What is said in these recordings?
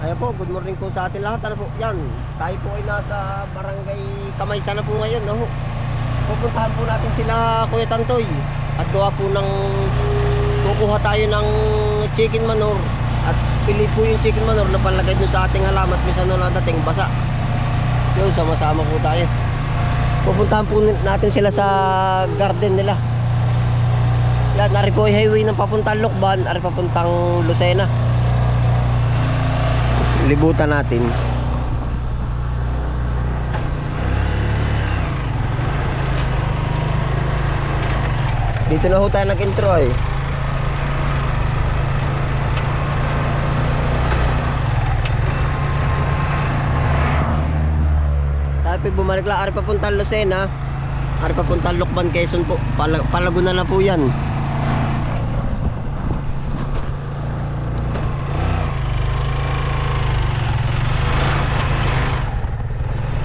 Ayan po, good morning po sa atin lahat. Ano po, yan. Tayo po ay nasa barangay Kamaysa na po ngayon. No? Pupuntahan po natin sila Kuya Tantoy. At gawa po ng kukuha tayo ng chicken manure. At pili po yung chicken manure na palagay dun sa ating halaman at minsan nung dating basa. Yun, sama-sama po tayo. Pupuntahan po natin sila sa garden nila. Yan, nari po ay highway ng papuntang Lokban, ari papuntang Lucena. Libutan natin. Dito na ho tayo nag-intro eh. Tayo po bumalik lang, ari papuntang Lucena. Ari papuntang Lokban, Quezon po. Pala, palago na na po yan.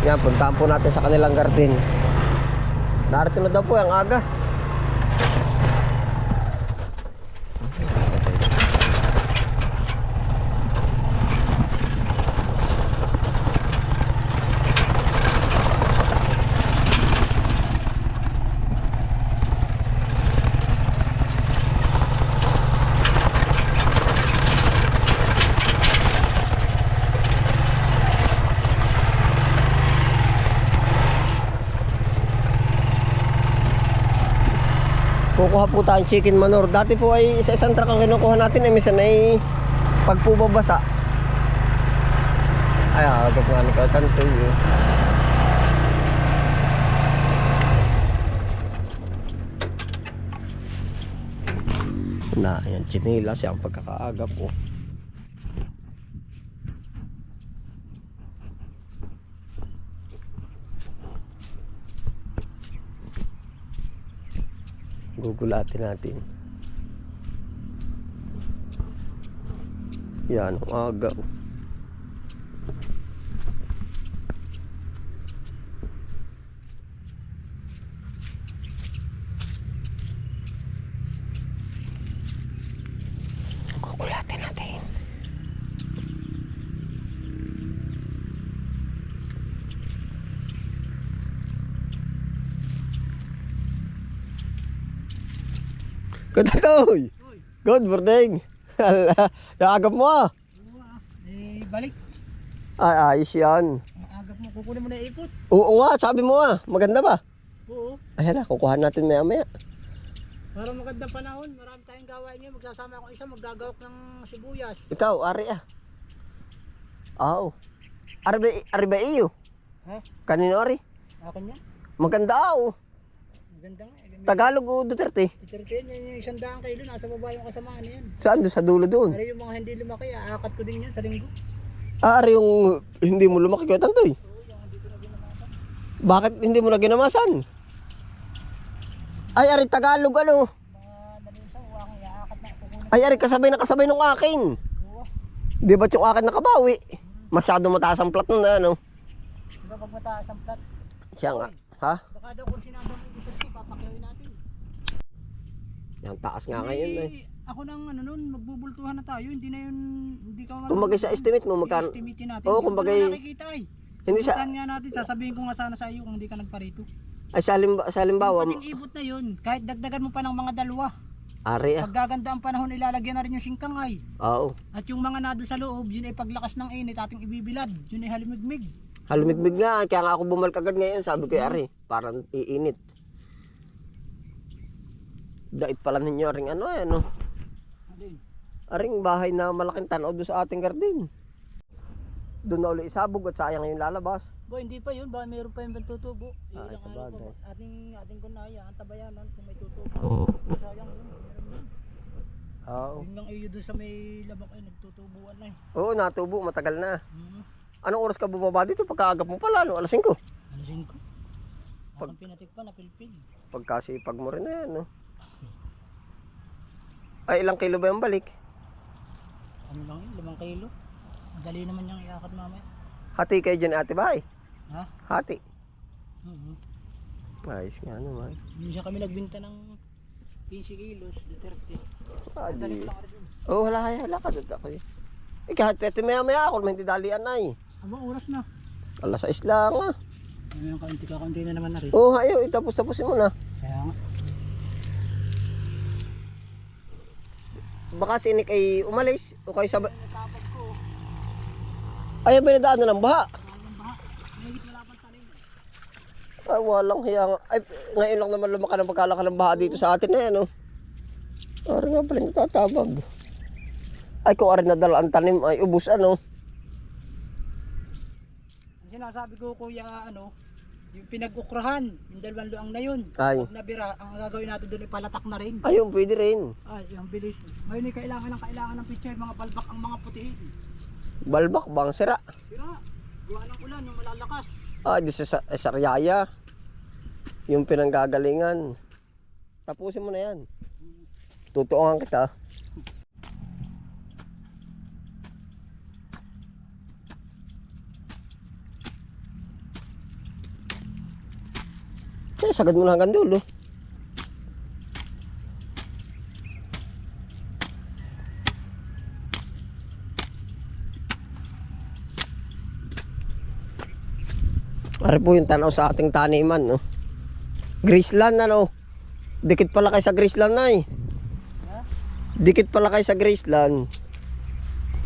Yan, puntahan po natin sa kanilang garden. Narito na daw po ang aga. Kukuha po tayong chicken manure. Dati po ay isa-isang truck ang kinukuha natin. Eh, minsan ay pag po babasa. Ay, agad nga ni Katanto eh. Na, yan, chinila siya ang pagkakaagap po. Gugulatin natin. Yan, ang aga. oh. Good day. Good morning. Hala, Naagap mo ah. Eh, balik. Ay, ayos yan. Ang agap mo, kukunin mo na ikot. Oo nga, sabi mo ah. Maganda ba? Oo. Ay, hala, kukuha natin maya maya. Para magandang panahon, marami tayong gawain ngayon. Magsasama ako isa, maggagawak ng sibuyas. Ikaw, ari ah. Oo. Ari ba, ari ba iyo? Ha? Kanino ari? Akin yan. Maganda ah, oh. Maganda nga. Eh, Tagalog o Duterte. Titirtiin yan yung isang daang kilo. Nasa baba yung kasamaan niyan. Saan? Doon sa dulo doon. Ano yung mga hindi lumaki, aakat ko din yan sa linggo. Ah, ari yung hindi mo lumaki kaya tantoy. Bakit hindi mo na ginamasan? Ay, ari Tagalog ano? Mga maliit sa uwang, iaakat na kukunin. Ay, ari kasabay na kasabay nung akin. Oo. Di ba yung akin nakabawi? Masyado mataas ang plat nun na ano. Diba pag mataas ang plat? Siya nga. Ha? Baka daw kung sinadang Yan taas nga ngayon eh. Ako nang ano nun, magbubultuhan na tayo. Hindi na yun, hindi ka Kumbaga sa estimate mo, magkano? I-estimate natin. Oo, Hindi ko kumbaga na eh, nakikita eh. Hindi sa, nga natin, sasabihin ko nga sana sa iyo kung hindi ka nagparito. ay sa, halimba, sa halimbawa, Pating ibot na yun, kahit dagdagan mo pa ng mga dalawa. ari ah. Pag gaganda ang panahon, ilalagyan na rin yung singkang ay. Oo. At yung mga nado sa loob, yun ay paglakas ng init, ating ibibilad. Yun ay halimigmig. Halumigmig nga, kaya nga ako bumalik agad ngayon, sabi ko, ari, parang iinit. Dait pala ninyo ring ano eh, ano. Aring bahay na malaking tanaw doon sa ating garden. Doon na ulit isabog at sayang yung lalabas. Bo, hindi pa yun, ba mayroon pa yung tutubo. Ah, Ilang sa araw bagay. ating, ating kunaya, ang tabayanan kung may tutubo. Oo. Sayang yun, meron yun. Oo. Yun lang iyo doon sa may labak ay nagtutubuan na eh. Oo, natubo, matagal na. Hmm. Anong oras ka bumaba dito? Pagkaagap mo pala, no? alas 5. Alisin ko. Pag- Pag pinatik pa, napilpil. Pagkasipag mo rin na yan, no? Ay, ilang kilo ba yung balik? Ano lang yun, limang kilo. Dali naman niyang iakat mamaya. Hati kayo dyan, ate bahay. Ha? Hati. Mhm. Ayos nga naman. Minsan kami nagbinta ng 15 kilos, Duterte. Ah, Dali di. rin. Oh, wala kaya, wala ka doon ako. eh. Eh kahit pwede maya maya ako, hindi dalian na eh. Aba, oras na. Alas 6 lang ah. Yung kaunti ka, kaunti na naman na rin. Oo, oh, ayaw, itapos-tapusin mo na. Kaya nga. Baka si Nick ay umalis o kayo ko. Ayaw ba nadaanan ng baha? Ay, walang hiya nga. Ay, ngayon lang naman lumaka ng pagkalaka ng baha dito sa atin na yan, oh. Ari nga pala natatabag. Ay, kung ari nadala ang tanim, ay ubus ano. Sinasabi ko, kuya, ano, yung pinag-ukrahan, yung dalawang luang na yun. Ay, Pag nabira, ang gagawin natin doon, ipalatak na rin. ayun, pwede rin. Ay, yung bilis. Ngayon ay kailangan ng kailangan ng picture, mga balbak ang mga putihin. Balbak bang sira? Sira, gawa ng ulan, yung malalakas. Ah, di sa, sa Sariaya. Yung pinanggagalingan. Tapusin mo na yan. Tutuungan kita. Sagad mo na hanggang dulo. Pare po yung tanaw sa ating taniman, no? Graceland, ano? Dikit pala kayo sa Graceland na eh. Dikit pala kayo sa Graceland.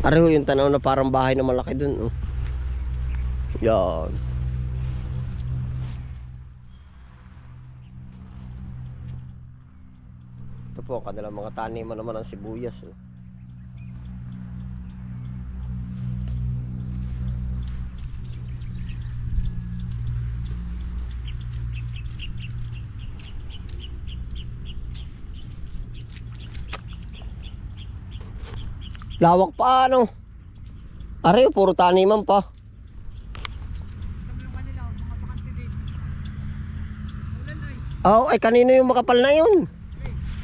Pare ho yung tanaw na parang bahay na malaki dun, oh. Yan. Po ang kanilang mga taniman naman ng sibuyas, oh. Lawak pa ano. Are, puro taniman pa. Ay, Oh, ay kanino yung makapal na yun?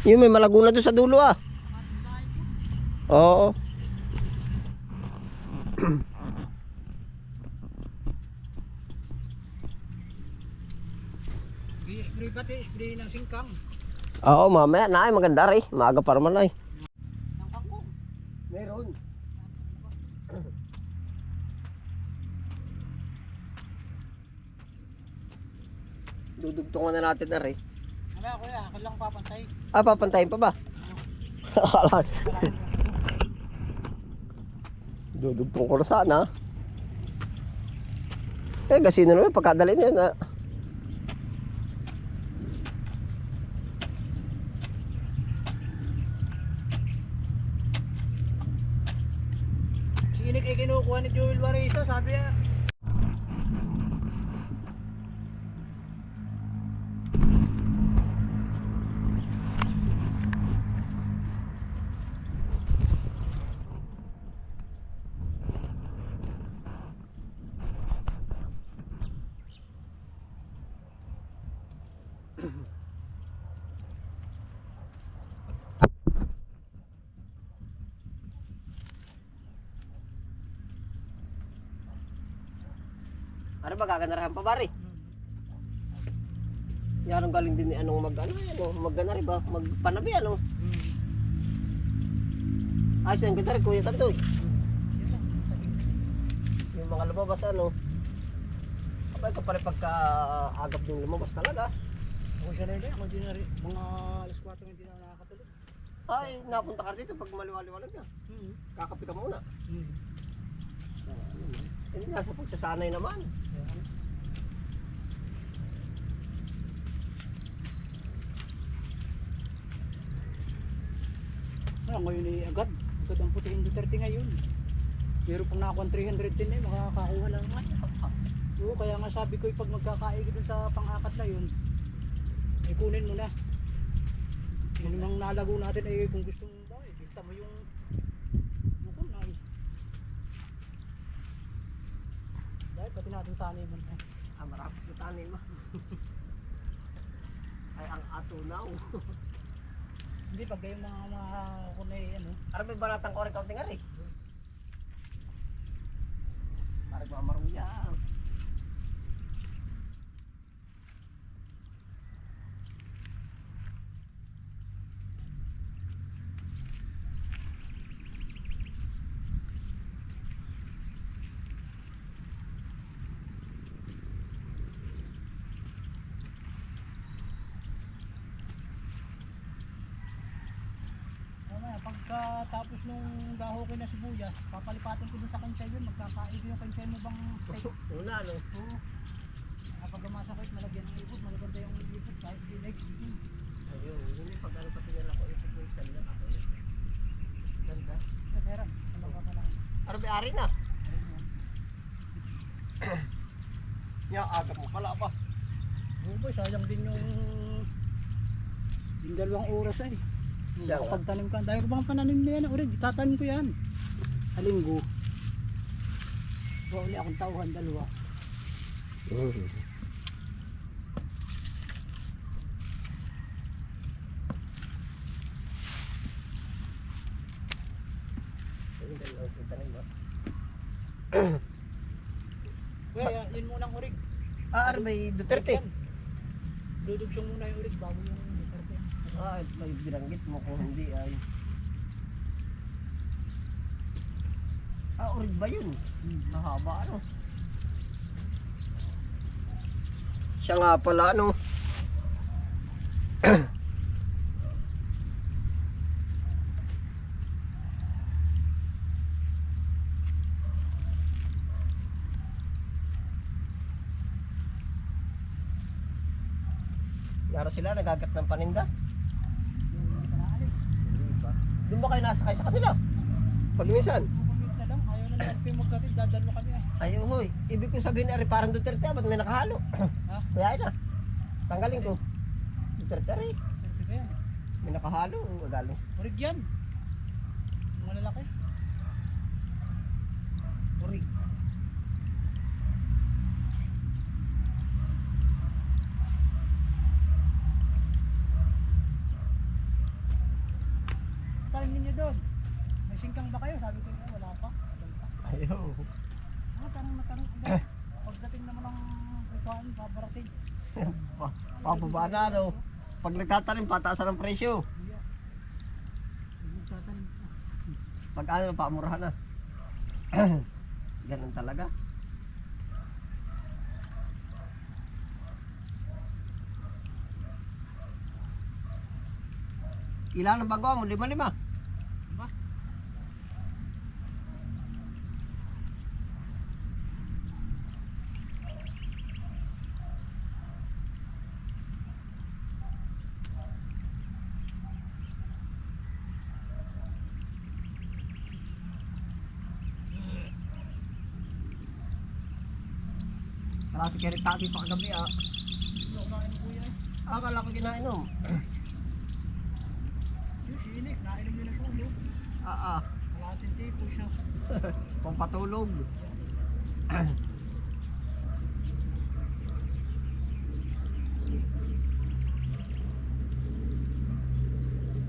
Yung may malaguna doon sa dulo ah. Oo. I-spray pati, spray ng singkang. Oo, mamaya na ay maganda rin. Maaga pa naman ay. Ng kangkong. Meron. Dudugtungan na natin na rin. Wala kuya, akin lang papantay. Ah, papantayin pa ba? Akala- Dudugtong ko na sana. Eh, gasino naman pagkadali na ah. Si Inik ay kinukuha ni Joel Barisa, sabi niya. Ano ba gaganaran pa bari? Yan ang galing din ni anong mag ano, ano magganari ba? Magpanabi ano? Ayos yan kita rin kuya Tantoy. Yung mga lumabas ano. Kapag ka pala pagka agap ng lumabas talaga. Ako siya rin, ako din rin. Mga alas 4 hindi na nakakatulog. Ay, napunta ka dito pag maliwaliwanag na. Hmm. Kakapi ka muna. Hmm. Hindi nasa pagsasanay naman. Ah, ngayon ay agad. Agad ang putihin Duterte ngayon. Pero pag nakakuha 310 eh, makakakuha lang nga. Oo, kaya nga sabi ko, eh, pag magkakaigi dun sa pangakat na yun, ay kunin mo na. Yun ang nalago natin ay kung gusto mo ba, eh, bigta mo yung bukon na. eh. Dahil pati natin taniman. Eh. Ah, marami sa tanin mo. Ay, ang atunaw. Hindi, pag yung mga mga kunay, ano, Para may baratang ko rin kaunting ari. Para ba maruya. tapos nung sibuyas, papalipatin ko dun sa kansay yun, magkakain ko yung kansay mo bang steak. Una, ano? Oo. Kapag gumasakit, malagyan ng ibot, magaganda yung ibot kahit di leg. Ayun, hindi pag ano pati nila ko ito po yung ako. Ganda. Kaseran, ano ka pala? Arbi-ari na. Ya, aga mo pala ba? Oo boy, sayang din yung yung dalawang oras ay. Nga. Kapag tanim ka, dahil ko bang pananim na yan, urig, tatanim ko yan. Sa linggo. Ba uli akong tauhan, dalawa. Kita na yun. Munang urig. Ah, Arbi Duterte. Dudugsong muna yung urig bago yung Duterte. Ah, may binanggit mo kung hindi ay. Ah, urig ba yun? Hmm. Mahaba ano? Siya nga pala ano. Yaro sila nagagat ng paninda. Doon ba kayo nasakay sa kanila? Pag minsan. Kumit na lang, ayaw na lang kayo magkatid, dadalo kami ah. Ay, hoy. Ibig ko sabihin, ari parang Duterte, ah, ba't may nakahalo? Ha? Kaya na. Tanggalin ko. Duterte, ari. Duterte ba yan? May nakahalo. Magaling. Urig yan. Yung malalaki. Urig. Tanim ninyo doon. May singkang ba kayo? Sabi ko nga, wala pa. Wala na tanong agad. Pagdating naman ng ikuhan, babarating. Pababa na, ano. Pag nagtatanim, pataasan ng presyo. Pag ano, paamurahan na. Ganun talaga. Ilan ang bago mo? Lima-lima. Saka si Kerit Tati pa kagabi ah. Eh. Akala ko kinainom. Yung silik, nainom nyo na tulog. Ah ah. Kalahating tipo siya. Pampatulog.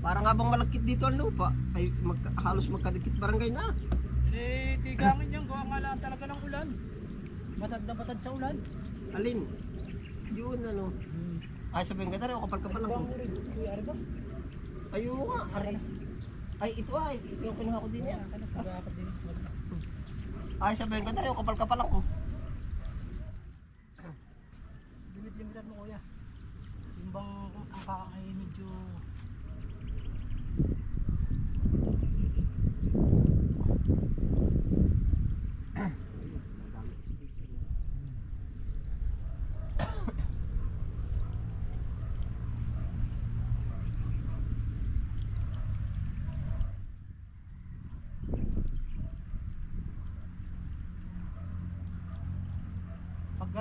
Parang habang malakit dito ang lupa, ay magka, halos magkadikit barangay na. Eh, tigangin yan. Gawa nga lang talaga ng ulan. Batad na batad sa ulan. Alin? Yun ano. Ay sabihin ka o kapal kapal Ano lang. Ayun nga, aray. Ay ito ay, ito yung kinuha ko din yan. Ay sabihin ka o kapal kapal ako. Limit-limitan mo kuya. Yung bang ang kaang ay medyo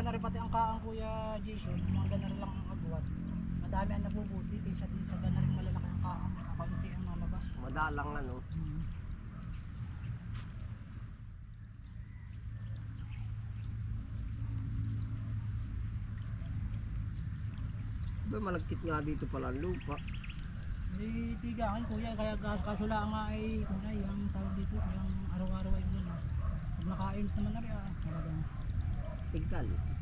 gana rin pati ang kaang kuya Jason, mga gana rin lang ang agwat. Madami ang nabubuti kaysa din sa gana rin malalaki ang kaang. Kaunti ang malabas. Madalang ano. Hmm. Ba malagkit nga dito pala ang lupa. Eh, tigakin kuya, kaya gas kaso lang nga ay kuya, yung tawag dito, yung araw-araw ay yun. ah. Pag nakain naman na rin ah, talagang Tigkal.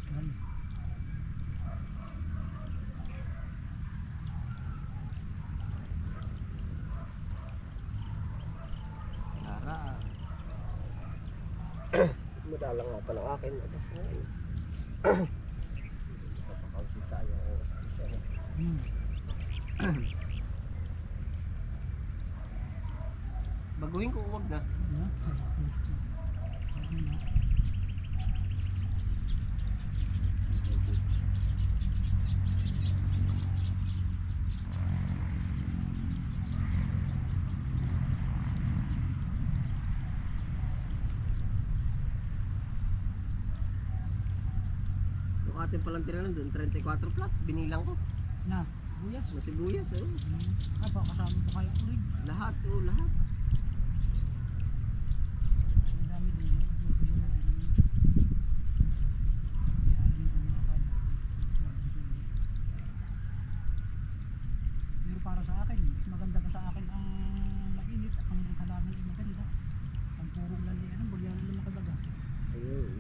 Madalang nga pala ang akin. Yung ating palang tinanan doon, 34 plat, binilang ko. Na, buyas. Sa sibuyas, oh. Ah, baka kasama pa kaya ulit. Lahat, oh, lahat. Ang dami din. Tutulo na din. Pero para sa akin, mas maganda pa sa akin ang mainit at ang halaman ay maganda. Ang purong lali, ano, bagyan na makadaga. Ayun.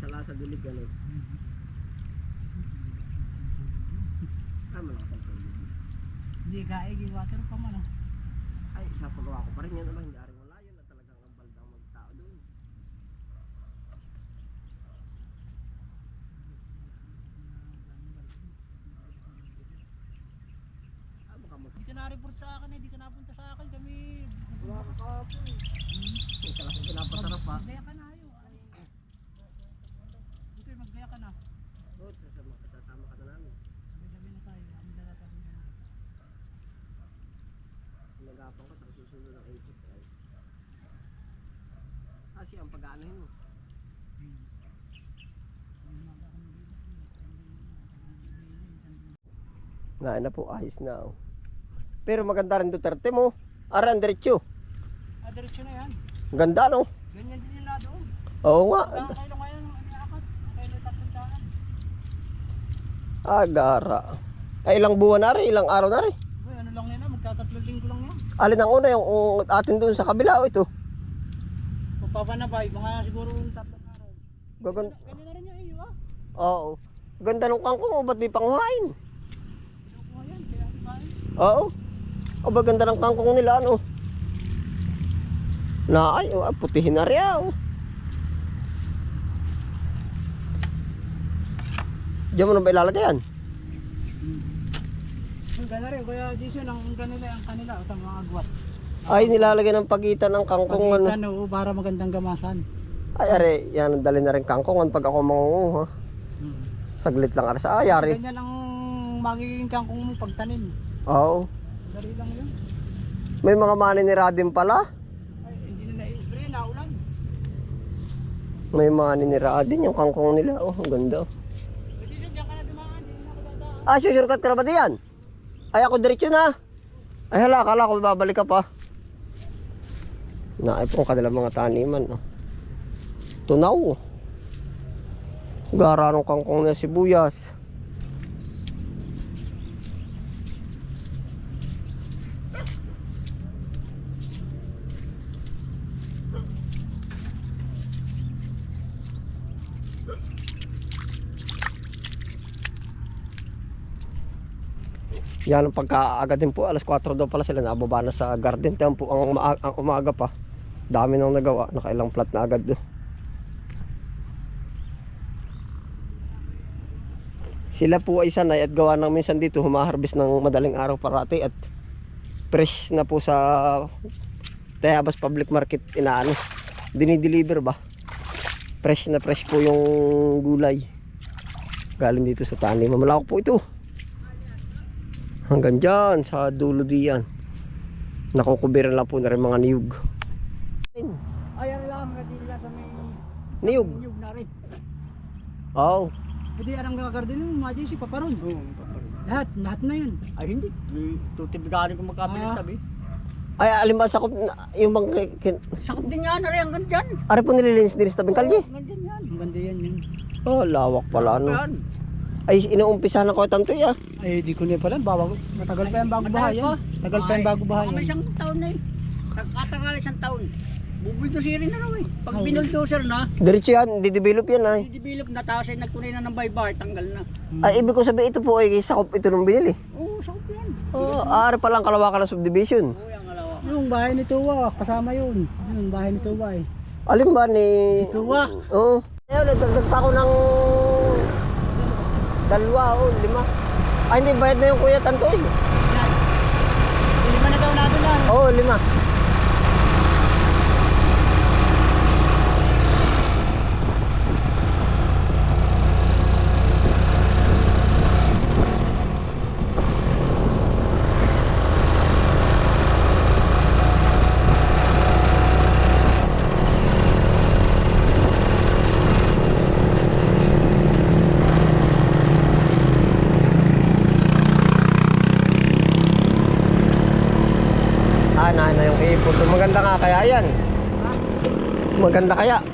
Pero sa ano. Ah, malakas ang tubig. Hindi, yung water pa man. ah. Ay, napagawa ko pa rin yan, ano, hindi aring wala yun, na talagang ang baldang magtao doon. Ah, baka mag- Hindi ka na-report sa akin, hindi ka napunta sa akin. Kami, Wala ka kahapon. Yung talagang pinapasarap ha. maggaya ka na ayo. Ito, maggaya ka na. Oo, sasama, kasasama ka na namin. Gabi na tayo, kami dala tayo na. Nagapang ka, tapos susunod ng 80. Ay. Ah, siya ang pag-aanahin mo. Na, na po, ayos na. oh. Pero maganda rin Duterte mo. Ara, ang diretso. Ah, diretso na yan. Ganda, no? Ganyan din yung na doon. Oo nga. Kayo ngayon, iniakat. Kayo na tatlong daan. Agara. Ay, ilang buwan na rin, ilang araw na rin. Uy, ano lang nila, magtatatlong linggo lang yan. Alin ang una, yung um, atin doon sa kabila, oh, ito. Pagpapanabay, mga siguro yung tatlong araw. Gagan Ganyan na rin yung iyo ah. Oo. Ganda ng kangkong, oh, ba't di panghuhain? Yan, kaya. Oo. O ba ganda ng kangkong nila ano? Na ay, oh, ah, putihin na rin ah, oh. Diyan mo na ba ilalagay yan? Yung gana rin, kaya Jason, ang kanila, ang kanila, sa mga agwat. Ay, nilalagay ng pagitan ng kangkong ano. Pag ano, para magandang gamasan. Ay, are, yan, dali na rin kangkong pag ako mangunguha. Saglit lang are ay, are. Ganyan ang magiging kangkong mo pagtanim. Oo. Dali lang yun. May mga maninira din pala. Ay, hindi na na-spray, naulan. May maninira din yung kangkong nila. Oh, ang ganda. Pwede siya, diyan ka na dumaan. Ah, susurkat ka na ba diyan? Ay, ako diretso na. Ay, hala, akala ko babalik ka pa. Naay po ang kanilang mga taniman. Oh. Tunaw. Gara ng kangkong na sibuyas. Yan ang pagkaagad din po. Alas 4 daw pala sila nababa na sa garden. Tiyan po ang, uma- ang umaga pa. Dami nang nagawa. Nakailang plat na agad doon. Sila po ay sanay at gawa ng minsan dito humaharbis ng madaling araw parati at fresh na po sa Tayabas Public Market inaano. Dinideliver ba? Fresh na fresh po yung gulay. Galing dito sa tanim. Mamalawak po ito. Hanggang dyan sa dulo diyan. Nakukubiran lang po na rin mga niyog. Ay, ang lang, nila sa may Niyog? na rin. Oo. Hindi, anong gagardin mo, mga Jesse, paparon. Lahat, lahat na yun. Ay hindi. Tutibigari ko magkapilit Ah. sabi. Ay, alin ba sakop yung bang kin- Sakot din yan, ari hanggang dyan. Ari po nililinis din sa tabing kalye. Hanggang dyan yan. Ang ganda yan yun. Oh, lawak pala ano. Yan. Ay, inuumpisa na ko tanto ya. Ay, di ko na pala, bawa, matagal pa yan bago Matagal bahayan. pa? Tagal pa yan bago Baka may bahayan. isang taon na eh. Katagal isang taon. Bubuldoserin na raw eh. Pag binuldoser na, Diretso yan, didevelop yan ay. i-develop na tapos ay nagtunay na ng baybar, tanggal na. Ay, ibig ko sabihin ito po ay sakop ito nung binili. Oo, sakot yan. Oo, oh, ari palang kalawakan ng subdivision. Oo, yung alawa. Yung bahay ni Tuwa, kasama yun. Yung bahay ni Tuwa eh. Alin ba ni... Tuwa. Oo. Ayun, nagdagdag pa ako ng... Dalawa o lima. Ay, hindi, bayad na yung kuya Tantoy. Lima na daw natin na. Oo, lima. yan. Maganda kaya.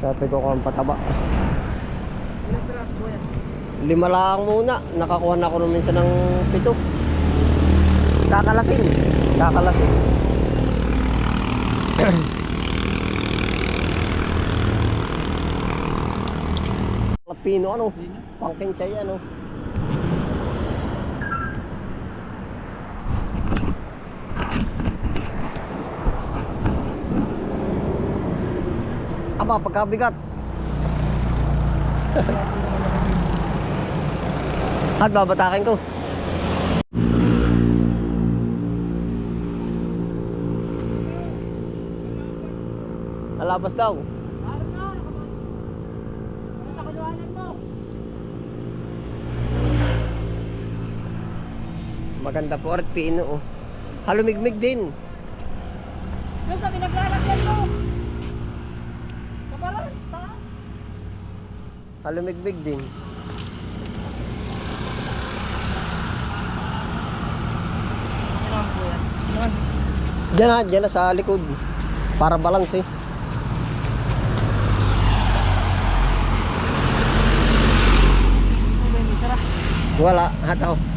Sabi ko kung pataba. Lima lang muna. Nakakuha na ako nung minsan ng pito. Kakalasin. Kakalasin. Pino ano? Pangking chay ano? Aba, pagkabigat. At babatakin ko. Alabas daw. Maganda po at pino. Halumigmig din. Yung sa pinaglalagyan mo. Halumigmig din. Diyan na, diyan na sa likod. Para balance eh. Wala, hataw.